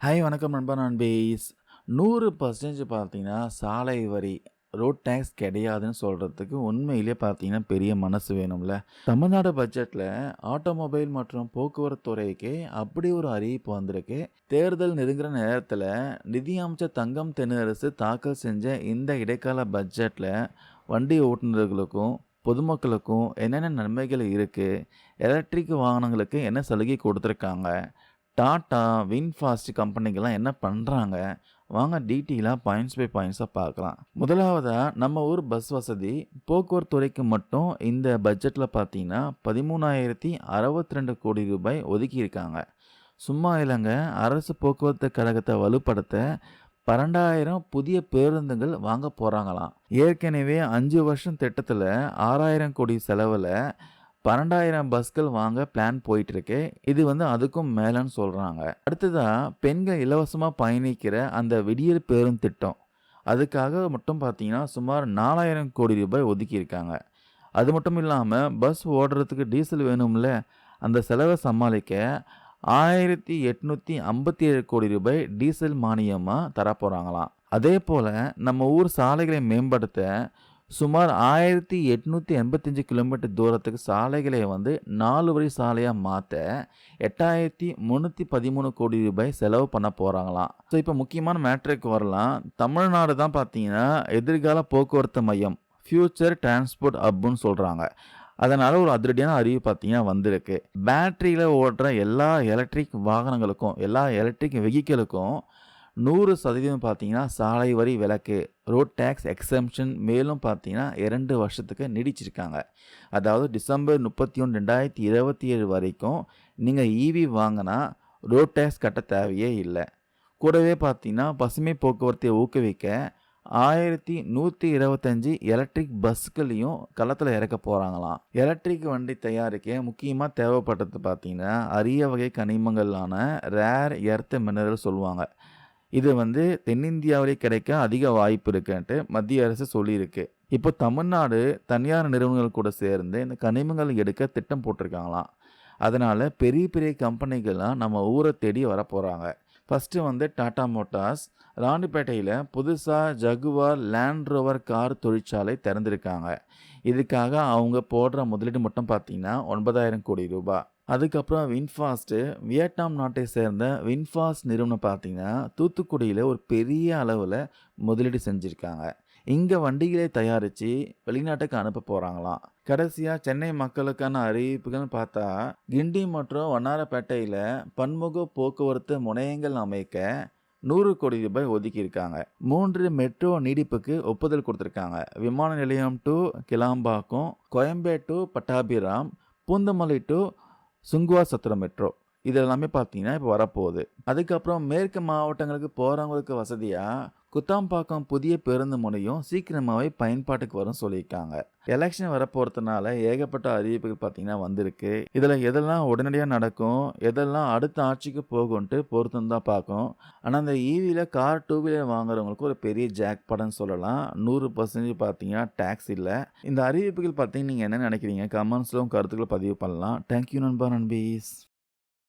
Hi வணக்கம் நண்பா நண்பேஸ் நூறு பர்சன்டேஜ் பார்த்தீங்கன்னா சாலை வரி ரோட் டேக்ஸ் கிடையாதுன்னு சொல்கிறதுக்கு உண்மையிலே பார்த்தீங்கன்னா பெரிய மனசு வேணும்ல. தமிழ்நாடு பட்ஜெட்டில் ஆட்டோமொபைல் மற்றும் போக்குவரத்து துறைக்கு அப்படி ஒரு அறிவிப்பு வந்திருக்கு. தேர்தல் நெருங்குற நேரத்தில் நிதி அமைச்சர் தங்கம் தென்னரசு தாக்கல் செஞ்ச இந்த இடைக்கால பட்ஜெட்டில் வண்டி ஓட்டுநர்களுக்கும் பொதுமக்களுக்கும் என்னென்ன நன்மைகள் இருக்குது எலக்ட்ரிக் வாகனங்களுக்கு என்ன சலுகை கொடுத்துருக்காங்க? டாட்டா வின்ஃபாஸ்ட் கம்பெனிக்கெல்லாம் என்ன பண்ணுறாங்க வாங்க டீட்டெயிலாக பாயிண்ட்ஸ் பை பாயிண்ட்ஸாக பார்க்கலாம். முதலாவதாக நம்ம ஊர் பஸ் வசதி. போக்குவரத்து துறைக்கு மட்டும் இந்த பட்ஜெட்டில் பார்த்தீங்கன்னா பதிமூணாயிரத்தி அறுபத்தி ரெண்டு கோடி ரூபாய் ஒதுக்கியிருக்காங்க. சும்மா இல்லைங்க அரசு போக்குவரத்து கழகத்தை வலுப்படுத்த பன்னெண்டாயிரம் புதிய பேருந்துகள் வாங்க போகிறாங்களாம் ஏற்கனவே அஞ்சு வருஷம் திட்டத்தில் ஆறாயிரம் கோடி செலவில் பன்னெண்டாயிரம் பஸ்கள் வாங்க பிளான் போயிட்டு இருக்கு இது வந்து அதுக்கும் மேலன்னு சொல்றாங்க. அடுத்ததா பெண்கள் இலவசமாக பயணிக்கிற அந்த விடியல் பேரும் திட்டம். அதுக்காக மட்டும் பார்த்தீங்கன்னா சுமார் நாலாயிரம் கோடி ரூபாய் ஒதுக்கியிருக்காங்க. அது மட்டும் இல்லாமல் பஸ் ஓடுறதுக்கு டீசல் வேணும்ல? அந்த செலவை சமாளிக்க ஆயிரத்தி எட்நூற்றி ஐம்பத்தி ஏழு கோடி ரூபாய் டீசல் மானியமாக தரப்போகிறாங்களாம் அதே போல் நம்ம ஊர் சாலைகளை மேம்படுத்த சுமார் ஆயிரத்தி எட்நூற்றி எண்பத்தஞ்சு கிலோமீட்டர் தூரத்துக்கு சாலைகளை வந்து நாலு வழி சாலையாக மாற்ற எட்டாயிரத்தி முந்நூற்றி பதிமூணு கோடி ரூபாய் செலவு பண்ண போகிறாங்களாம் ஸோ இப்போ முக்கியமான மேட்ருக்கு வரலாம். தமிழ்நாடு தான் பார்த்தீங்கன்னா எதிர்கால போக்குவரத்து மையம் ஃப்யூச்சர் டிரான்ஸ்போர்ட் அப்புன்னு சொல்கிறாங்க அதனால் ஒரு அதிரடியான அறிவு பார்த்தீங்கன்னா வந்திருக்கு. பேட்டரியில் ஓடுற எல்லா எலக்ட்ரிக் வாகனங்களுக்கும் எல்லா எலக்ட்ரிக் வெஹிக்கிளுக்கும் நூறு சதவீதம் பார்த்தீங்கன்னா சாலை வரி விலக்கு ரோட் டேக்ஸ் எக்ஸம்ஷன் மேலும் பார்த்தீங்கன்னா இரண்டு வருஷத்துக்கு நீடிச்சிருக்காங்க. அதாவது டிசம்பர் முப்பத்தி ஒன்று ரெண்டாயிரத்தி இருபத்தி ஏழு வரைக்கும் நீங்கள் இவி வாங்கினா ரோட் டேக்ஸ் கட்ட தேவையே இல்லை. கூடவே பார்த்தீங்கன்னா பசுமை போக்குவரத்தை ஊக்குவிக்க ஆயிரத்தி நூற்றி இருபத்தஞ்சி எலக்ட்ரிக் பஸ்களையும் களத்தில் இறக்க போகிறாங்களாம் எலக்ட்ரிக் வண்டி தயாரிக்க முக்கியமாக தேவைப்பட்டது பார்த்தீங்கன்னா அரிய வகை கனிமங்களான ரேர் எர்த்த மினரல் சொல்லுவாங்க. இது வந்து தென்னிந்தியாவிலே கிடைக்க அதிக வாய்ப்பு இருக்குன்ட்டு மத்திய அரசு சொல்லியிருக்கு. இப்போ தமிழ்நாடு தனியார் நிறுவனங்கள் கூட சேர்ந்து இந்த கனிமங்கள் எடுக்க திட்டம் போட்டிருக்காங்களாம். அதனால் பெரிய பெரிய கம்பெனிகள்லாம் நம்ம ஊரை தேடி வர போகிறாங்க ஃபஸ்ட்டு வந்து டாடா மோட்டார்ஸ் ராணிப்பேட்டையில் புதுசாக ஜகுவார் லேண்ட் ரோவர் கார் தொழிற்சாலை திறந்திருக்காங்க. இதுக்காக அவங்க போடுற முதலீடு மட்டும் பார்த்தீங்கன்னா ஒன்பதாயிரம் கோடி ரூபாய். அதுக்கப்புறம் வின்ஃபாஸ்ட்டு வியட்நாம் நாட்டை சேர்ந்த வின்ஃபாஸ்ட் நிறுவனம் பார்த்தீங்கன்னா தூத்துக்குடியில் ஒரு பெரிய அளவில் முதலீடு செஞ்சுருக்காங்க. இங்கே வண்டிகளை தயாரித்து வெளிநாட்டுக்கு அனுப்ப போகிறாங்களாம் கடைசியாக சென்னை மக்களுக்கான அறிவிப்புகள்னு பார்த்தா கிண்டி மற்றும் வண்ணாரப்பேட்டையில் பன்முக போக்குவரத்து முனையங்கள் அமைக்க நூறு கோடி ரூபாய் ஒதுக்கியிருக்காங்க மூன்று மெட்ரோ நீடிப்புக்கு ஒப்புதல் கொடுத்துருக்காங்க. விமான நிலையம் to Kilambakkam Koyambedu to Pattabiram Poonamallee to Sunguvarchatram metro. இதெல்லாமே பார்த்தீங்கன்னா இப்போ வரப்போகுது. அதுக்கப்புறம் மேற்கு மாவட்டங்களுக்கு போகிறவங்களுக்கு வசதியாக குத்தாம்பாக்கம் புதிய பேருந்து முனையும் சீக்கிரமாகவே பயன்பாட்டுக்கு வரும் சொல்லியிருக்காங்க. எலெக்ஷன் வரப்போகிறதுனால ஏகப்பட்ட அறிவிப்புகள் பார்த்தீங்கன்னா வந்திருக்கு. இதில் எதெல்லாம் உடனடியாக நடக்கும் எதெல்லாம் அடுத்த ஆட்சிக்கு போகும்ன்ட்டு பொறுத்து தான் பார்க்கணும். ஆனால் அந்த ஈவியில் கார் டூ வீலர் வாங்குறவங்களுக்கு ஒரு பெரிய ஜாக் படம்னு சொல்லலாம். நூறு பர்சன்டேஜ் பார்த்தீங்கன்னா டேக்ஸ் இல்லை. இந்த அறிவிப்புகள் பார்த்தீங்கன்னா நீங்கள் என்ன நினைக்கிறீங்க? கமெண்ட்ஸில் கருத்துக்களை பதிவு பண்ணலாம். தேங்க்யூ நண்பா நண்பீஸ்.